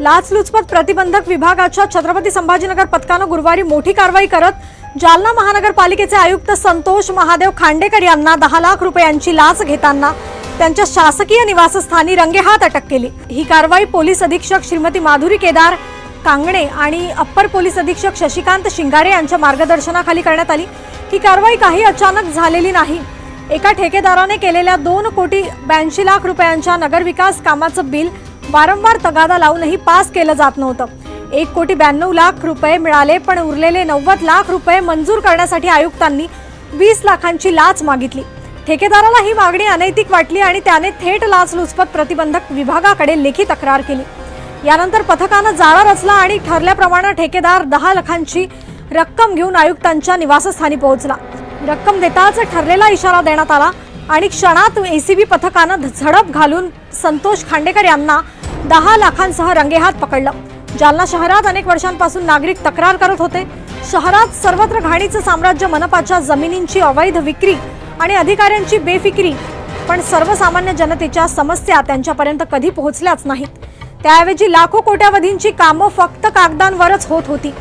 लाचलुचपत प्रतिबंधक विभागाच्या छत्रपती संभाजीनगर पथकानं गुरुवारी मोठी कारवाई करत जालना महानगरपालिकेचे आयुक्त संतोष महादेव खांडेकर यांना दहा लाख रुपयांची लाच घेताना त्यांच्या शासकीय निवासस्थानी रंगेहात अटक केली. ही कारवाई पोलीस अधीक्षक श्रीमती माधुरी केदार कांगणे आणि अप्पर पोलीस अधीक्षक शशिकांत शिंगारे यांच्या मार्गदर्शनाखाली करण्यात आली. ही कारवाई काही अचानक झालेली नाही. एका ठेकेदाराने केलेल्या दोन कोटी ब्याऐंशी लाख रुपयांच्या नगरविकास कामाचं बिल वारंवार तगादा लावूनही पास केलं जात नव्हतं. एक कोटी ब्याण्णव लाख रुपये मिळाले पण उरलेले नव्वद लाख रुपये मंजूर करण्यासाठी आयुक्तांनी वीस लाखांची लाच मागितली. ठेकेदाराला ही मागणी अनैतिक वाटली आणि त्याने थेट लाचलुचपत प्रतिबंधक विभागाकडे लेखी तक्रार केली. यानंतर पथकानं जाळा रचला आणि ठरल्याप्रमाणे ठेकेदार दहा लाखांची रक्कम घेऊन आयुक्तांच्या निवासस्थानी पोहोचला. रक्कम देताच ठरलेला इशारा देण्यात आला आणि क्षणात एसीबी पथकानं झडप घालून संतोष खांडेकर यांना दहा लाखांसह रंगेहात पकडलं. जालना शहरात अनेक वर्षांपासून नागरिक तक्रार करत होते. शहरात सर्वत्र घाणीचं साम्राज्य मनपाच्या जमिनींची अवैध विक्री आणि अधिकाऱ्यांची बेफिक्री पण सर्वसामान्य जनतेच्या समस्या त्यांच्यापर्यंत कधी पोहोचल्याच नाहीत. त्याऐवजी लाखो कोट्यावधींची कामं फक्त कागदांवरच होत होती.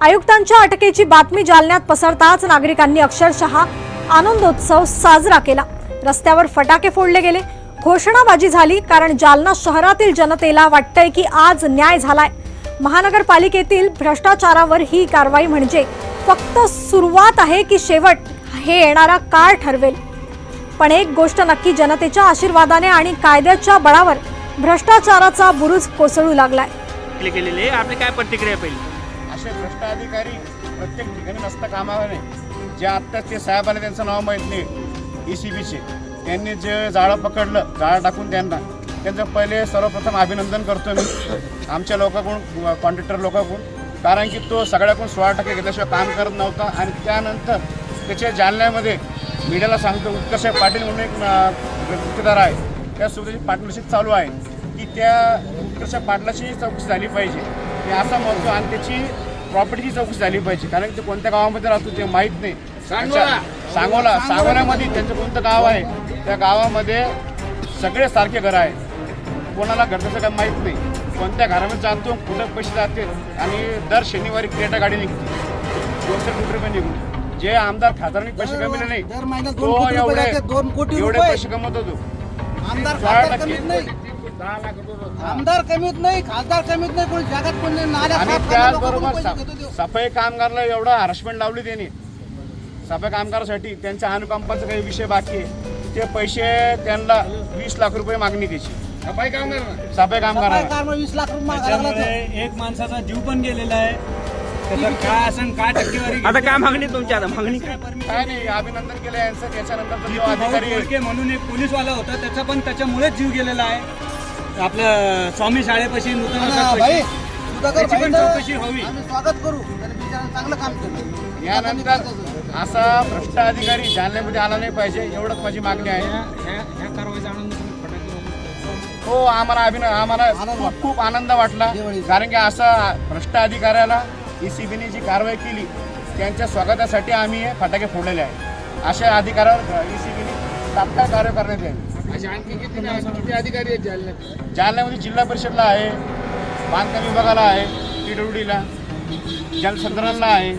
आयुक्तांच्या अटकेची बातमी जालन्यात पसरताच नागरिकांनी अक्षरशः आनंदोत्सव साजरा केला. रस्त्यावर फटाके फोडले गेले. घोषणाबाजी झाली कारण जालना शहरातील जनतेला वाटतंय की आज न्याय झालाय. महानगरपालिकेतील भ्रष्टाचारावर ही कारवाई म्हणजे फक्त सुरुवात आहे की शेवट हे येणारा काळ ठरवेल. पण एक गोष्ट नक्की जनतेच्या आशीर्वादाने आणि कायद्याच्या बळावर भ्रष्टाचाराचा बुरुज कोसळू लागलाय. केले केलेले आपली काय प्रतिक्रिया असे भ्रष्ट अधिकारी प्रत्येक ठिकाणी नसता कामाला नाही जे आत्ताच ते साहेब आले त्यांचं नाव माहीत नाही ई सी बीचे त्यांनी जे जाळं पकडलं जाळं टाकून त्यांना त्यांचं पहिले सर्वप्रथम अभिनंदन करतो मी आमच्या लोकांकडून कॉन्ट्रॅक्टर लोकांकडून कारण की तो सगळ्याकडून सोळा टक्के घेतल्याशिवाय काम करत नव्हता आणि त्यानंतर त्याच्या जालन्यामध्ये मीडियाला सांगतो उत्कर्ष पाटील म्हणून एक अं, गुत्तेदार आहे. त्यासोबत त्याची पार्टनरशिप चालू आहे. की त्या उत्कर्ष पाटलाची चौकशी झाली पाहिजे. मी असं म्हणतो आणि त्याची प्रॉपर्टीची चौकशी झाली पाहिजे. कारण की ते कोणत्या गावामध्ये राहतो ते माहीत नाही. सांगोला. सांगोला सांगोल्यामध्ये त्यांचं कोणतं गाव आहे? त्या गावामध्ये सगळे सारखे घरं आहे कोणाला घरचं काय माहीत नाही. कोणत्या घरामध्ये जातो कुठं पैसे जाते आणि दर शनिवारी क्रेटा गाडी निघते. दोनशे कोटी रुपये निघून. जे आमदार खासदारांनी पैसे कमवले नाही तो एवढे जाते, दोन कोटी एवढे. पैसे कमवत होतो. आमदार आमदार कमीत नाही खासदार कमीत नाही कोणी जगात कोणी आणि त्याचबरोबर. सफाई कामगारला एवढं हॅरसमेंट लावली त्यांनी. सफाई कामगारासाठी त्यांच्या अनुकंपाचा काही विषय बाकी आहे. ते पैसे त्यांना वीस लाख रुपये मागणी त्याची सफाई कामगार सफाई कामगारांना. कामगार वीस लाख रुपये मागायला लागला. त्याच्यामुळे एक माणसाचा जीव पण गेलेला आहे. त्याचं काय असं काय टक्केवारी आता काय मागणी तुमची आता? मागणी काय? काय नाही अभिनंदन केलं यांचं. त्याच्यानंतर जो अधिकारी आहे, बोडके म्हणून एक पोलीसवाला होता. त्याचा पण त्याच्यामुळेच जीव गेलेला आहे. आपलं स्वामी शाळेपाशी नूतन हा, नगरपाशी. भाई सुधाकर त्याची पण भाईंचं चौकशी हवी. आम्ही स्वागत करू. त्याने चांगलं काम केलं. यानंतर असा भ्रष्ट अधिकारी जालन्यामध्ये आला नाही पाहिजे एवढंच माझी मागणी आहे. हो आम्हाला अभिनय आम्हाला खूप खूप आनंद वाटला. कारण की असा भ्रष्ट अधिकाऱ्याला ई सी बीने जी कारवाई केली त्यांच्या स्वागतासाठी आम्ही हे फटाके फोडलेले आहे अशा अधिकाऱ्यावर ई सी बीने तात्काळ कार्य करण्यात यावे. आणखी किती किती अधिकारी आहेत जालन्यात? जालन्यामध्ये जिल्हा परिषदला आहे बांधकाम विभागाला आहे पी डब्ल्यू डीला जलसंधारणला आहे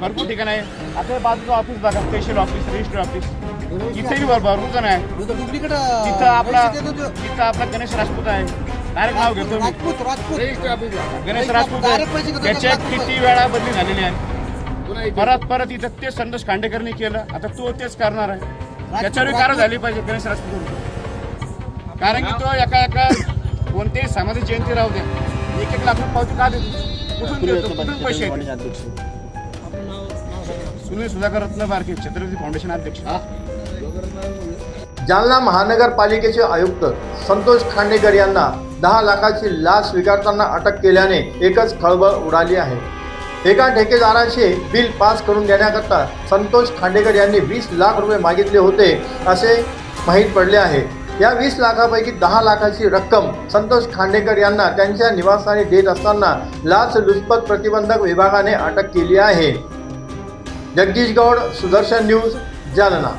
भरपूर ठिकाण आहे. आता हे बाजूचं ऑफिस बघा स्पेशल ऑफिस रजिस्टर ऑफिस इथे बी भरपूर जण आहे. डुप्लिकेट तिथं आपला तिथं आपला गणेश राजपूत आहे. डायरेक्ट नाव घेतो मी. राजपूत गणेश राजपूत Direct पैसे आहे. घेतो, त्याचे लाख रुपये. किती वेळा बदली झालेली आहे. परत परत इथं तेच संतोष खांडेकरनी केलं. आता तो तेच करणार आहे. त्याच्यावर कारवाई झाली पाहिजे गणेश राजपूत. कारण की तो एका एका कोणत्याही सामाजिक जयंती राहू द्या. एक एक लाख रुपये पावती का देतो? कुठून देतो? कुठून पैसे? सुनील सुधाकर रत्न बारके छत्रपती फाउंडेशन अध्यक्ष. जालना महानगरपालिकेचे आयुक्त संतोष खांडेकर यांना दहा लाखाची लाच स्वीकारताना अटक केल्याने एकच खळबळ उडाली आहे. एका ठेकेदाराचे बिल पास करून देण्याकरता संतोष खांडेकर यांनी वीस लाख रुपये मागितले होते असे माहीत पडले आहे. या वीस लाखापैकी दहा लाखाची रक्कम संतोष खांडेकर यांना त्यांच्या निवासस्थानी देत असताना लाच लुचपत प्रतिबंधक विभागाने अटक केली आहे. जगदीश गौड सुदर्शन न्यूज जालना।